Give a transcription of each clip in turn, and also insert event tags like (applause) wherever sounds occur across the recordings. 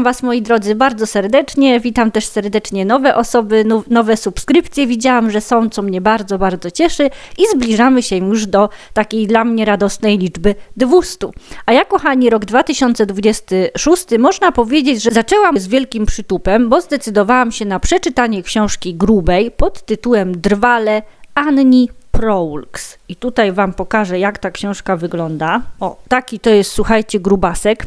Witam Was, moi drodzy, bardzo serdecznie. Witam też serdecznie nowe osoby, now- nowe subskrypcje. Widziałam, że są, co mnie bardzo, bardzo cieszy. I zbliżamy się już do takiej dla mnie radosnej liczby 200. A ja, kochani, rok 2026 można powiedzieć, że zaczęłam z wielkim przytupem, bo zdecydowałam się na przeczytanie książki grubej pod tytułem Drwale Anni Proulx. I tutaj Wam pokażę, jak ta książka wygląda. O, taki to jest, słuchajcie, grubasek.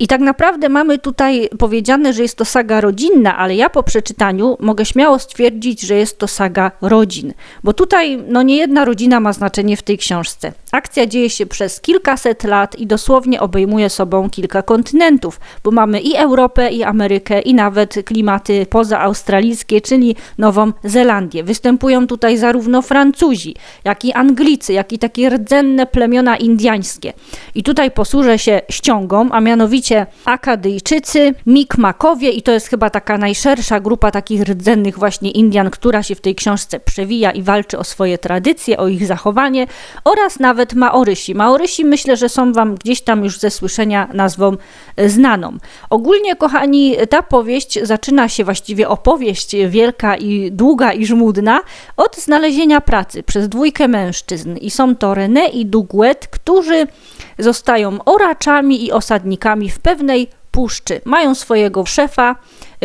I tak naprawdę mamy tutaj powiedziane, że jest to saga rodzinna, ale ja po przeczytaniu mogę śmiało stwierdzić, że jest to saga rodzin, bo tutaj no nie jedna rodzina ma znaczenie w tej książce. Akcja dzieje się przez kilkaset lat i dosłownie obejmuje sobą kilka kontynentów, bo mamy i Europę, i Amerykę, i nawet klimaty pozaaustralijskie, czyli Nową Zelandię. Występują tutaj zarówno Francuzi, jak i Anglicy, jak i takie rdzenne plemiona indiańskie. I tutaj posłużę się ściągą, a mianowicie Akadyjczycy, Mikmakowie i to jest chyba taka najszersza grupa takich rdzennych właśnie Indian, która się w tej książce przewija i walczy o swoje tradycje, o ich zachowanie oraz nawet Maorysi. Maorysi myślę, że są Wam gdzieś tam już ze słyszenia nazwą znaną. Ogólnie, kochani, ta powieść zaczyna się, właściwie opowieść wielka i długa i żmudna, od znalezienia pracy przez dwójkę mężczyzn i są to René i Douglet, którzy zostają oraczami i osadnikami w pewnej puszczy. Mają swojego szefa,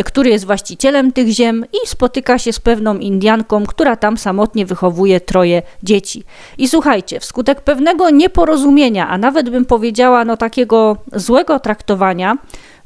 który jest właścicielem tych ziem i spotyka się z pewną Indianką, która tam samotnie wychowuje troje dzieci. I słuchajcie, wskutek pewnego nieporozumienia, a nawet bym powiedziała, no takiego złego traktowania,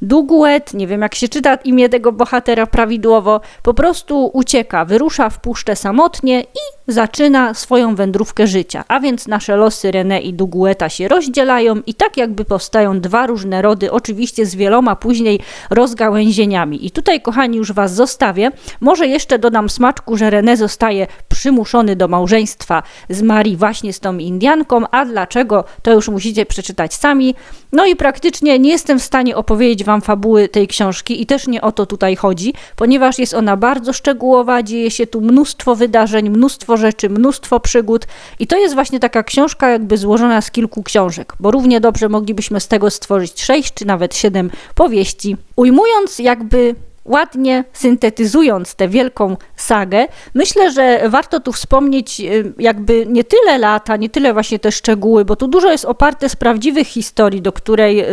Duguet, nie wiem jak się czyta imię tego bohatera prawidłowo, po prostu ucieka, wyrusza w puszczę samotnie i zaczyna swoją wędrówkę życia. A więc nasze losy René i Dugueta się rozdzielają i tak jakby powstają dwa różne rody, oczywiście z wieloma później rozgałęzieniami. I tutaj, kochani, już Was zostawię. Może jeszcze dodam smaczku, że René zostaje przymuszony do małżeństwa z Marii właśnie z tą Indianką, a dlaczego, to już musicie przeczytać sami. No i praktycznie nie jestem w stanie opowiedzieć Wam fabuły tej książki i też nie o to tutaj chodzi, ponieważ jest ona bardzo szczegółowa, dzieje się tu mnóstwo wydarzeń, mnóstwo rzeczy, mnóstwo przygód i to jest właśnie taka książka jakby złożona z kilku książek, bo równie dobrze moglibyśmy z tego stworzyć sześć czy nawet siedem powieści. Ujmując jakby ładnie syntetyzując tę wielką sagę, myślę, że warto tu wspomnieć y, jakby nie tyle lata, nie tyle właśnie te szczegóły, bo tu dużo jest oparte z prawdziwych historii, do której y,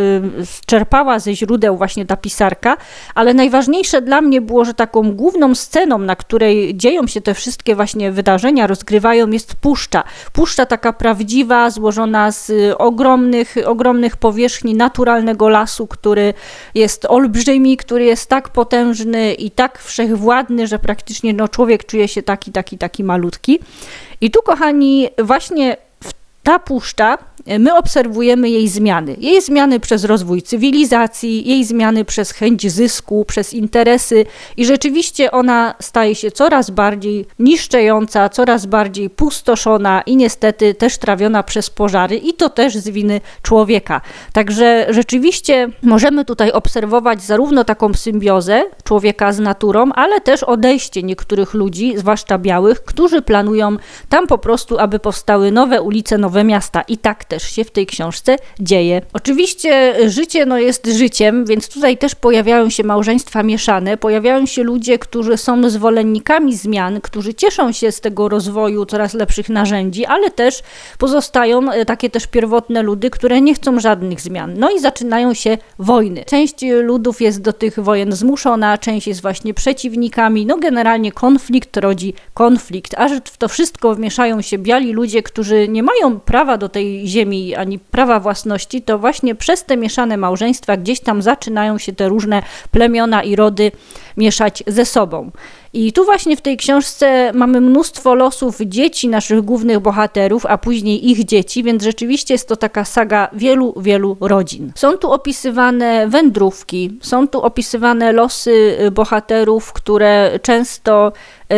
czerpała ze źródeł właśnie ta pisarka, ale najważniejsze dla mnie było, że taką główną sceną, na której dzieją się te wszystkie właśnie wydarzenia, rozgrywają jest puszcza. Puszcza taka prawdziwa, złożona z y, ogromnych, ogromnych powierzchni naturalnego lasu, który jest olbrzymi, który jest tak potężny, i tak wszechwładny, że praktycznie no, człowiek czuje się taki, taki, taki malutki. I tu, kochani, właśnie ta puszcza my obserwujemy jej zmiany. Jej zmiany przez rozwój cywilizacji, jej zmiany przez chęć zysku, przez interesy i rzeczywiście ona staje się coraz bardziej niszczejąca, coraz bardziej pustoszona i niestety też trawiona przez pożary i to też z winy człowieka. Także rzeczywiście możemy tutaj obserwować zarówno taką symbiozę człowieka z naturą, ale też odejście niektórych ludzi, zwłaszcza białych, którzy planują tam po prostu, aby powstały nowe ulice, nowe miasta i tak też się w tej książce dzieje. Oczywiście życie no, jest życiem, więc tutaj też pojawiają się małżeństwa mieszane, pojawiają się ludzie, którzy są zwolennikami zmian, którzy cieszą się z tego rozwoju coraz lepszych narzędzi, ale też pozostają e, takie też pierwotne ludy, które nie chcą żadnych zmian. No i zaczynają się wojny. Część ludów jest do tych wojen zmuszona, część jest właśnie przeciwnikami. No generalnie konflikt rodzi konflikt, a w to wszystko wmieszają się biali ludzie, którzy nie mają prawa do tej ziemi ani prawa własności, to właśnie przez te mieszane małżeństwa gdzieś tam zaczynają się te różne plemiona i rody mieszać ze sobą. I tu właśnie w tej książce mamy mnóstwo losów dzieci naszych głównych bohaterów, a później ich dzieci, więc rzeczywiście jest to taka saga wielu, wielu rodzin. Są tu opisywane wędrówki, są tu opisywane losy bohaterów, które często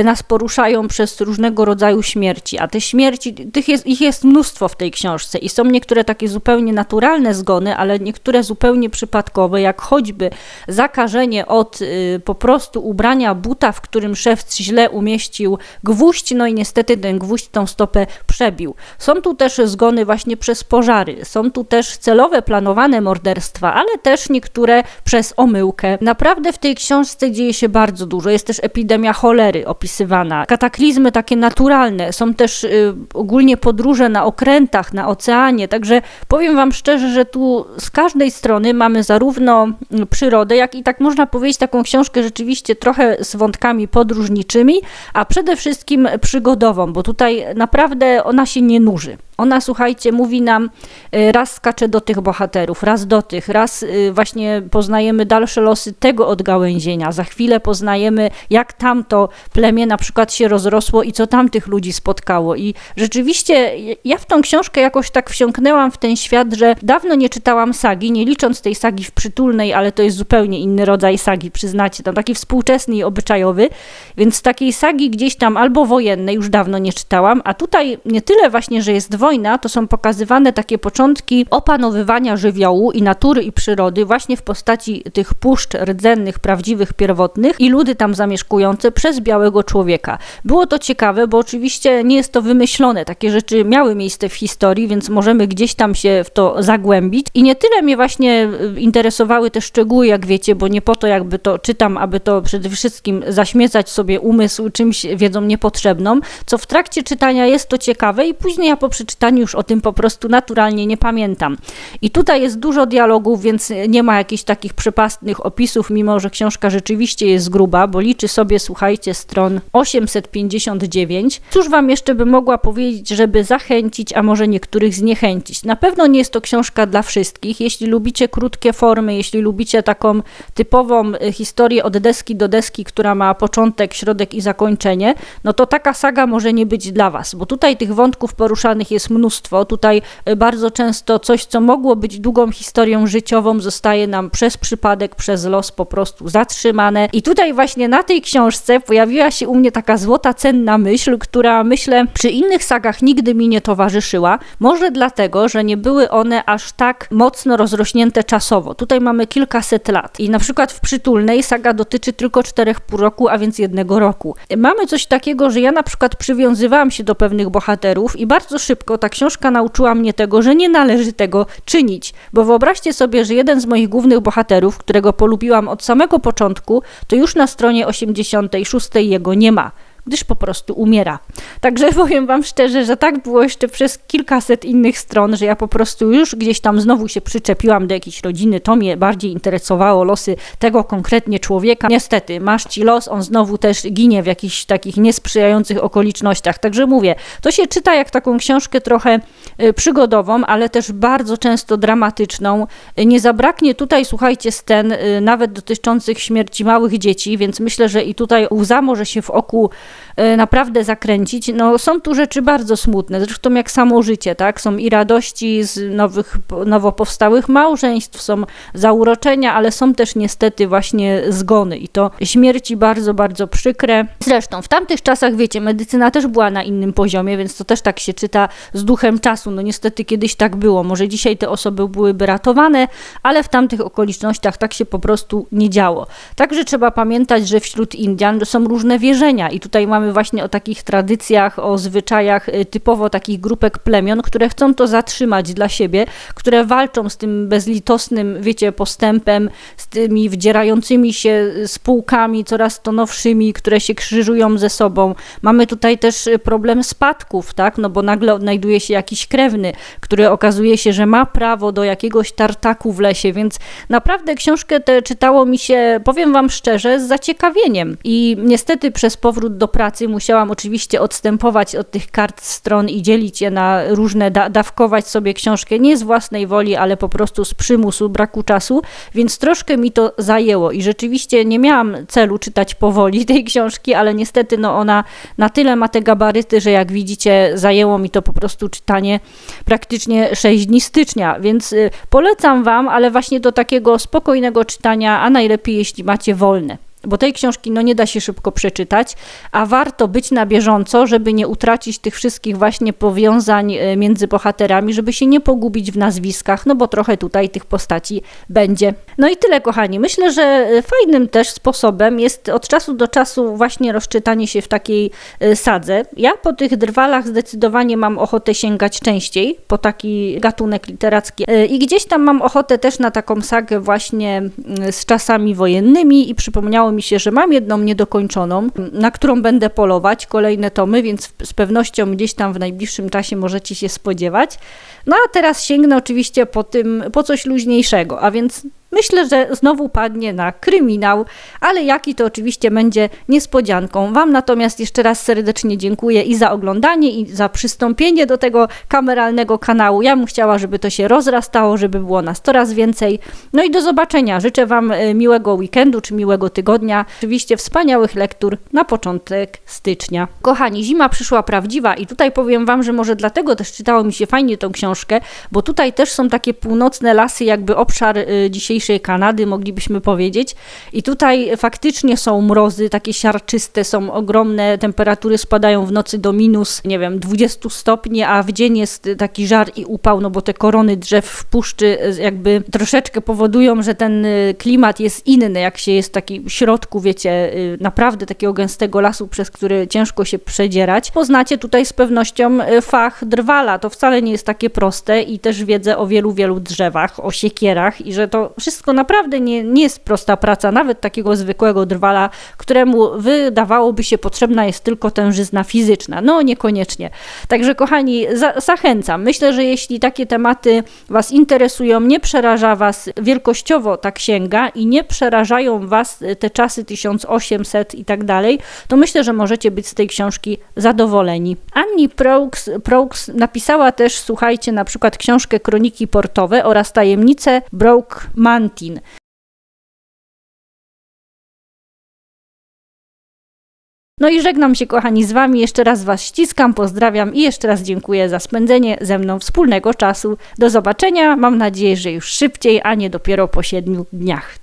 nas poruszają przez różnego rodzaju śmierci, a te śmierci, tych jest, ich jest mnóstwo w tej książce i są niektóre takie zupełnie naturalne zgony, ale niektóre zupełnie przypadkowe, jak choćby zakażenie od y, po prostu ubrania buta, w którym szewc źle umieścił gwóźdź, no i niestety ten gwóźdź tą stopę przebił. Są tu też zgony właśnie przez pożary, są tu też celowe, planowane morderstwa, ale też niektóre przez omyłkę. Naprawdę w tej książce dzieje się bardzo dużo. Jest też epidemia cholery opisywana, kataklizmy takie naturalne, są też y, ogólnie podróże na okrętach, na oceanie, także powiem Wam szczerze, że tu z każdej strony mamy zarówno mm, przyrodę, jak i tak można powiedzieć taką książkę rzeczywiście trochę z wątkami podróżniczymi, a przede wszystkim przygodową, bo tutaj naprawdę ona się nie nuży. Ona, słuchajcie, mówi nam, y, raz skacze do tych bohaterów, raz do tych, raz y, właśnie poznajemy dalsze losy tego odgałęzienia. Za chwilę poznajemy, jak tamto plemię na przykład się rozrosło i co tamtych ludzi spotkało. I rzeczywiście ja w tą książkę jakoś tak wsiąknęłam w ten świat, że dawno nie czytałam sagi, nie licząc tej sagi w przytulnej, ale to jest zupełnie inny rodzaj sagi, przyznacie, tam taki współczesny i obyczajowy, więc takiej sagi gdzieś tam albo wojennej już dawno nie czytałam, a tutaj nie tyle właśnie, że jest wojna, wojna to są pokazywane takie początki opanowywania żywiołu i natury i przyrody właśnie w postaci tych puszcz rdzennych, prawdziwych, pierwotnych i ludy tam zamieszkujące przez białego człowieka. Było to ciekawe, bo oczywiście nie jest to wymyślone. Takie rzeczy miały miejsce w historii, więc możemy gdzieś tam się w to zagłębić. I nie tyle mnie właśnie y, interesowały te szczegóły, jak wiecie, bo nie po to jakby to czytam, aby to przede wszystkim zaśmiecać sobie umysł czymś wiedzą niepotrzebną, co w trakcie czytania jest to ciekawe i później ja po przeczytaniu czytaniu już o tym po prostu naturalnie nie pamiętam. I tutaj jest dużo dialogów, więc nie ma jakichś takich przepastnych opisów, mimo że książka rzeczywiście jest gruba, bo liczy sobie, słuchajcie, stron 859. Cóż wam jeszcze by mogła powiedzieć, żeby zachęcić, a może niektórych zniechęcić? Na pewno nie jest to książka dla wszystkich. Jeśli lubicie krótkie formy, jeśli lubicie taką typową y, historię od deski do deski, która ma początek, środek i zakończenie, no to taka saga może nie być dla was, bo tutaj tych wątków poruszanych jest mnóstwo. Tutaj e, bardzo często coś, co mogło być długą historią życiową, zostaje nam przez przypadek, przez los po prostu zatrzymane. I tutaj właśnie na tej książce pojawiła się u mnie taka złota, cenna myśl, która myślę przy innych sagach nigdy mi nie towarzyszyła. Może dlatego, że nie były one aż tak mocno rozrośnięte czasowo. Tutaj mamy kilkaset lat i na przykład w Przytulnej saga dotyczy tylko czterech pół roku, a więc jednego roku. Mamy coś takiego, że ja na przykład przywiązywałam się do pewnych bohaterów i bardzo szybko ta książka nauczyła mnie tego, że nie należy tego czynić. Bo wyobraźcie sobie, że jeden z moich głównych bohaterów, którego polubiłam od samego początku, to już na stronie 86 jego nie ma gdyż po prostu umiera. Także (laughs) powiem Wam szczerze, że tak było jeszcze przez kilkaset innych stron, że ja po prostu już gdzieś tam znowu się przyczepiłam do jakiejś rodziny, to mnie bardziej interesowało losy tego konkretnie człowieka. Niestety, masz ci los, on znowu też ginie w jakichś takich niesprzyjających okolicznościach. Także mówię, to się czyta jak taką książkę trochę y, przygodową, ale też bardzo często dramatyczną. Nie zabraknie tutaj, słuchajcie, scen y, nawet dotyczących śmierci małych dzieci, więc myślę, że i tutaj łza może się w oku naprawdę zakręcić. No, są tu rzeczy bardzo smutne, zresztą jak samo życie, tak? Są i radości z nowych, nowo powstałych małżeństw, są zauroczenia, ale są też niestety właśnie zgony i to śmierci bardzo, bardzo przykre. Zresztą w tamtych czasach, wiecie, medycyna też była na innym poziomie, więc to też tak się czyta z duchem czasu. No niestety kiedyś tak było. Może dzisiaj te osoby byłyby ratowane, ale w tamtych okolicznościach tak się po prostu nie działo. Także trzeba pamiętać, że wśród Indian są różne wierzenia i tutaj tutaj mamy właśnie o takich tradycjach, o zwyczajach y, typowo takich grupek plemion, które chcą to zatrzymać dla siebie, które walczą z tym bezlitosnym, wiecie, postępem, z tymi wdzierającymi się spółkami coraz to nowszymi, które się krzyżują ze sobą. Mamy tutaj też y, problem spadków, tak, no bo nagle odnajduje się jakiś krewny, który okazuje się, że ma prawo do jakiegoś tartaku w lesie, więc naprawdę książkę tę czytało mi się, powiem wam szczerze, z zaciekawieniem i niestety przez powrót do pracy musiałam oczywiście odstępować od tych kart stron i dzielić je na różne, da dawkować sobie książkę nie z własnej woli, ale po prostu z przymusu, braku czasu, więc troszkę mi to zajęło i rzeczywiście nie miałam celu czytać powoli (laughs) tej książki, ale niestety no ona na tyle ma te gabaryty, że jak widzicie zajęło mi to po prostu czytanie praktycznie 6 dni stycznia, więc y, polecam Wam, ale właśnie do takiego spokojnego czytania, a najlepiej jeśli macie wolne. Bo tej książki no nie da się szybko przeczytać, a warto być na bieżąco, żeby nie utracić tych wszystkich właśnie powiązań e, między bohaterami, żeby się nie pogubić w nazwiskach, no bo trochę tutaj tych postaci będzie. No i tyle kochani. Myślę, że e, fajnym też sposobem jest od czasu do czasu właśnie rozczytanie się w takiej e, sadze. Ja po tych drwalach zdecydowanie mam ochotę sięgać częściej po taki gatunek literacki i gdzieś tam mam ochotę też na taką sagę właśnie mm, z czasami wojennymi i przypomniało mi się, że mam jedną niedokończoną, na którą będę polować, kolejne tomy, więc z pewnością gdzieś tam w najbliższym czasie możecie się spodziewać. No a teraz sięgnę oczywiście po tym, po coś luźniejszego, a więc Myślę, że znowu padnie na kryminał, ale jaki to oczywiście będzie niespodzianką. Wam natomiast jeszcze raz serdecznie dziękuję i za oglądanie, i za przystąpienie do tego kameralnego kanału. Ja bym chciała, żeby to się rozrastało, żeby było nas coraz więcej. No i do zobaczenia. Życzę Wam e, miłego weekendu czy miłego tygodnia. Oczywiście wspaniałych lektur na początek stycznia. Kochani, zima przyszła prawdziwa i tutaj powiem Wam, że może dlatego też czytało mi się fajnie tą książkę, bo tutaj też są takie północne lasy, jakby obszar y, dzisiejszy dzisiejszej Kanady, moglibyśmy powiedzieć. I tutaj faktycznie są mrozy, takie siarczyste, są ogromne, temperatury spadają w nocy do minus, nie wiem, 20 stopni, a w dzień jest taki żar i upał, no bo te korony drzew w puszczy jakby troszeczkę powodują, że ten y, klimat jest inny, jak się jest taki w środku, wiecie, y, naprawdę takiego gęstego lasu, przez który ciężko się przedzierać. Poznacie tutaj z pewnością fach drwala, to wcale nie jest takie proste i też wiedzę o wielu, wielu drzewach, o siekierach i że to wszystko naprawdę nie, nie jest prosta praca, nawet takiego zwykłego drwala, któremu wydawałoby się potrzebna jest tylko tężyzna fizyczna. No niekoniecznie. Także kochani, za, zachęcam. Myślę, że jeśli takie tematy Was interesują, nie przeraża Was wielkościowo ta księga i nie przerażają Was te czasy 1800 i tak dalej, to myślę, że możecie być z tej książki zadowoleni. Annie Proux, napisała też, słuchajcie, na przykład książkę Kroniki Portowe oraz Tajemnice Broke Mantin. No i żegnam się, kochani, z Wami. Jeszcze raz Was ściskam, pozdrawiam i jeszcze raz dziękuję za spędzenie ze mną wspólnego czasu. Do zobaczenia. Mam nadzieję, że już szybciej, a nie dopiero po siedmiu dniach.